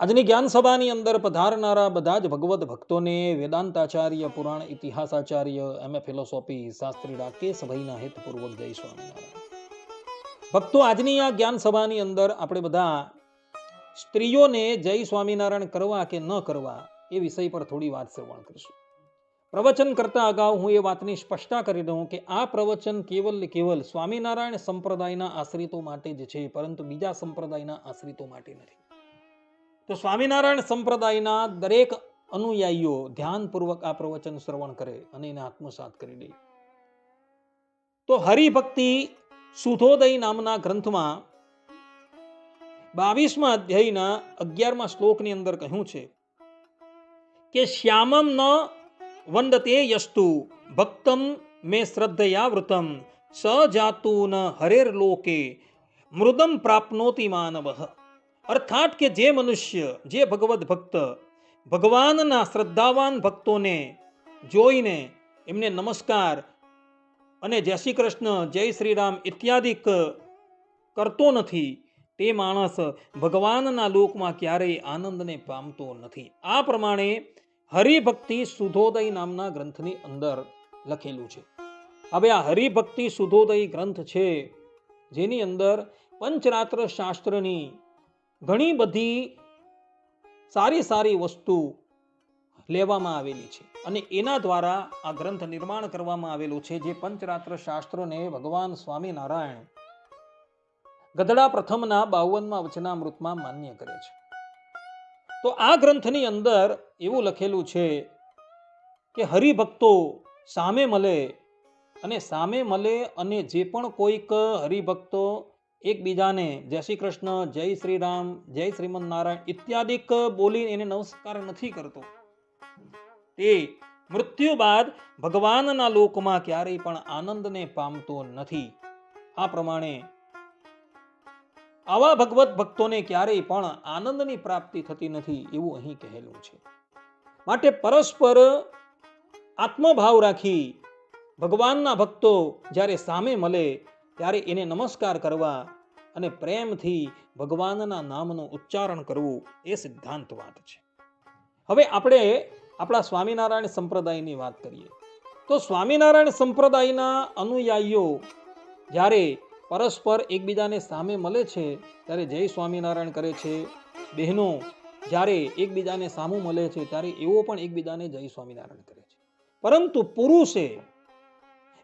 આજની જ્ઞાન સભાની અંદર પધારનારા બધા જ ભગવત ભક્તોને વેદાંતાચાર્ય, પુરાણ ઇતિહાસાચાર્ય, M A philosophy Shastri Rakesh ભાઈના હેતપૂર્વક જય સ્વામિનારાયણ. ભક્તો, આજની આ જ્ઞાન સભાની અંદર આપણે બધા સ્ત્રીઓને જય સ્વામિનારાયણ કરવા કે ન કરવા એ વિષય પર થોડી વાત શ્રવણ કરીશું. પ્રવચન કરતા અગાઉ હું એ વાતની સ્પષ્ટતા કરી દઉં કે આ પ્રવચન કેવલ કેવલ સ્વામિનારાયણ સંપ્રદાયના આશ્રિતો માટે જ છે, પરંતુ બીજા સંપ્રદાયના આશ્રિતો માટે નથી. તો સ્વામિનારાયણ સંપ્રદાયના દરેક અનુયાયીઓ ધ્યાનપૂર્વક આ પ્રવચન શ્રવણ કરે અને એને આત્મસાત કરી લે તો હરિભક્તિ સુધોદય નામના ગ્રંથમાં બાવીસમાં અધ્યાયના અગિયારમા શ્લોકની અંદર કહ્યું છે કે શ્યામમ ન વંદતે યસ્તુ ભક્તમ મે શ્રદ્ધયાવૃતમ સ જાતુ ન હરેર લોકે મૃદમ પ્રાપ્નોતિ માનવ. અર્થાત કે જે મનુષ્ય, જે ભગવદ્ ભક્ત, ભગવાનના શ્રદ્ધાવાન ભક્તોને જોઈને એમને નમસ્કાર અને જય શ્રી કૃષ્ણ, જય શ્રી રામ ઇત્યાદિ કરતો નથી, તે માણસ ભગવાનના લોકમાં ક્યારેય આનંદને પામતો નથી. આ પ્રમાણે હરિભક્તિ સુધોદય નામના ગ્રંથની અંદર લખેલું છે. હવે આ હરિભક્તિ સુધોદય ગ્રંથ છે, જેની અંદર પંચરાત્ર શાસ્ત્રની ઘણી બધી સારી સારી વસ્તુ લેવામાં આવેલી છે. અને એના દ્વારા આ ગ્રંથ નિર્માણ કરવામાં આવેલું છે જે પંચરાત્ર શાસ્ત્રોને ભગવાન સ્વામિનારાયણ ગધડા પ્રથમના બાવનમાં વચનામૃતમાં માન્ય કરે છે. તો આ ગ્રંથની અંદર એવું લખેલું છે કે હરિભક્તો સામે મળે અને સામે મળે અને જે પણ કોઈક હરિભક્તો એકબીજાને જય શ્રી કૃષ્ણ, જય શ્રી રામ, જય શ્રીમદ નારાયણ ઇત્યાદિક બોલી એને નમસ્કાર નથી કરતો. તે મૃત્યુ બાદ ભગવાનના લોકમાં ક્યારેય પણ આનંદને પામતો નથી. આ પ્રમાણે આવા ભગવત ભક્તોને ક્યારેય પણ આનંદની પ્રાપ્તિ થતી નથી એવું અહીં કહેલું છે. માટે પરસ્પર આત્મભાવ રાખી ભગવાનના ભક્તો જ્યારે સામે મળે ત્યારે એને નમસ્કાર કરવા અને પ્રેમથી ભગવાનના નામનું ઉચ્ચારણ કરવું એ સિદ્ધાંત વાત છે. હવે આપણે આપણા સ્વામિનારાયણ સંપ્રદાયની વાત કરીએ. તો સ્વામિનારાયણ સંપ્રદાયના અનુયાયીઓ જ્યારે પરસ્પર એકબીજાને સામે મળે છે, ત્યારે જય સ્વામિનારાયણ કરે છે. બહેનો જ્યારે એકબીજાને સામું મળે છે, ત્યારે એવો પણ એકબીજાને જય સ્વામિનારાયણ કરે છે. પરંતુ પુરુષે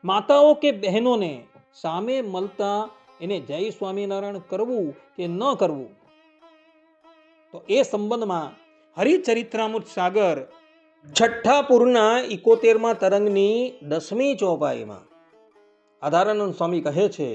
માતાઓ કે બહેનોને સામે મળતા એને જય સ્વામિનારાયણ કરવું કે ન કરવું? તો એ સંબંધમાં હરિચરિત્રામૃત સાગર છઠ્ઠા પૂરના ઇકોતેરમાં તરંગની દસમી ચોપાઈમાં આધારાનંદ સ્વામી કહે છે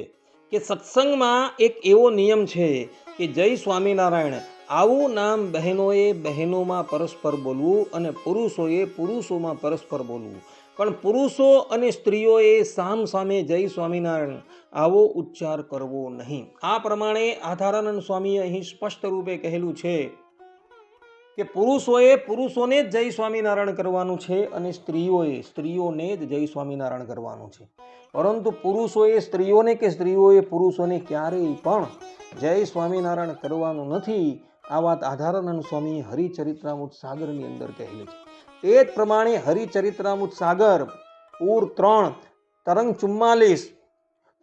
કે સત્સંગમાં એક એવો નિયમ છે કે જય સ્વામિનારાયણ આવું નામ બહેનોએ બહેનોમાં પરસ્પર બોલવું અને પુરુષોએ પુરુષોમાં પરસ્પર બોલવું. પણ પુરુષો અને સ્ત્રીઓએ સામ સામે જય સ્વામિનારાયણ આવો ઉચ્ચાર કરવો નહીં. આ પ્રમાણે આધારાનંદ સ્વામીએ અહીં સ્પષ્ટ રૂપે કહેલું છે કે પુરુષોએ પુરુષોને જ જય સ્વામિનારાયણ કરવાનું છે અને સ્ત્રીઓએ સ્ત્રીઓને જ જય સ્વામિનારાયણ કરવાનું છે. પરંતુ પુરુષોએ સ્ત્રીઓને કે સ્ત્રીઓએ પુરુષોને ક્યારેય પણ જય સ્વામિનારાયણ કરવાનું નથી આ વાત આધારાનંદ સ્વામી હરિચરિત્રામૃત સાગરની અંદર કહેલી છે. તે જ પ્રમાણે હરિચરિત્રામૃત સાગર, પૂર ત્રણ, તરંગ ચુમ્માલીસ,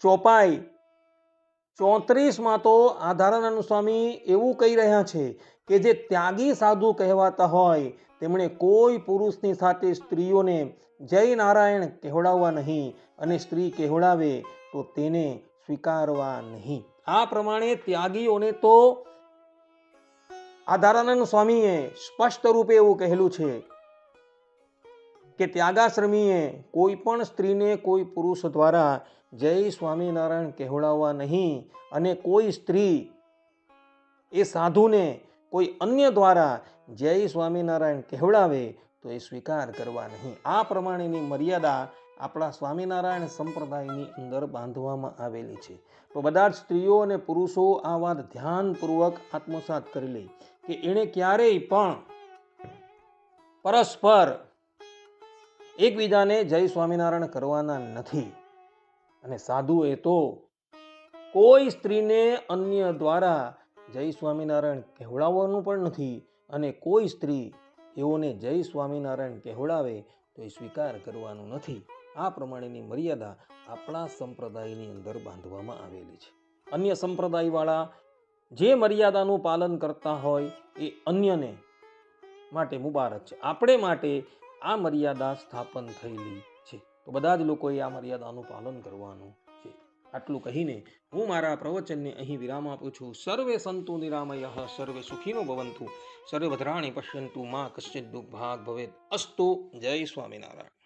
ચોપાઈ, ચોત્રીસમાં તો આધારાનંદ સ્વામી એવું કહી રહ્યા છે કે જે ત્યાગી સાધુ કહેવાતા હોય, તેમણે કોઈ પુરુષની સાથે સ્ત્રીઓને જય નારાયણ કહેવડાવવા નહીં અને સ્ત્રી કહેવડાવે તો તેને સ્વીકારવા નહીં. આ પ્રમાણે ત્યાગીઓને તો આધારાનંદ સ્વામીએ સ્પષ્ટ રૂપે એવું કહેલું છે કે ત્યાગાશ્રમીએ કોઈ પણ સ્ત્રીને કોઈ પુરુષ દ્વારા જય સ્વામિનારાયણ કહેવડાવવા નહીં અને કોઈ સ્ત્રી એ સાધુને કોઈ અન્ય દ્વારા જય સ્વામિનારાયણ કહેવડાવે તો એ સ્વીકાર કરવા નહીં. આ પ્રમાણેની મર્યાદા આપણા સ્વામિનારાયણ સંપ્રદાયની અંદર બાંધવામાં આવેલી છે. તો બધા જ સ્ત્રીઓ અને પુરુષો આ વાત ધ્યાનપૂર્વક આત્મસાત કરી લે કે એણે ક્યારેય પણ પરસ્પર એકબીજાને જય સ્વામિનારાયણ કરવાના નથી. અને સાધુએ તો કોઈ સ્ત્રીને અન્ય દ્વારા જય સ્વામિનારાયણ કહેવડાવવાનું પણ નથી અને કોઈ સ્ત્રી એઓને જય સ્વામિનારાયણ કહેવડાવે તો એ સ્વીકાર કરવાનું નથી. આ પ્રમાણેની મર્યાદા આપણા સંપ્રદાયની અંદર બાંધવામાં આવેલી છે. અન્ય સંપ્રદાયવાળા જે મર્યાદાનું પાલન કરતા હોય એ અન્યને માટે મુબારક છે. આપણે માટે આ મર્યાદા સ્થાપન થયેલી છે. તો બધા જ લોકોએ આ મર્યાદાનું પાલન કરવાનું છે. આટલું કહીને હું મારા પ્રવચનને અહીં વિરામ આપું છું. સર્વે સંતુ નિરામય, સર્વે સુખીનો ભવંતુ સર્વે વધરાણી પશ્યંતુ, માં કશ્ચિત દુઃખ ભાગ ભવેત. અસ્તુ જય સ્વામિનારાયણ.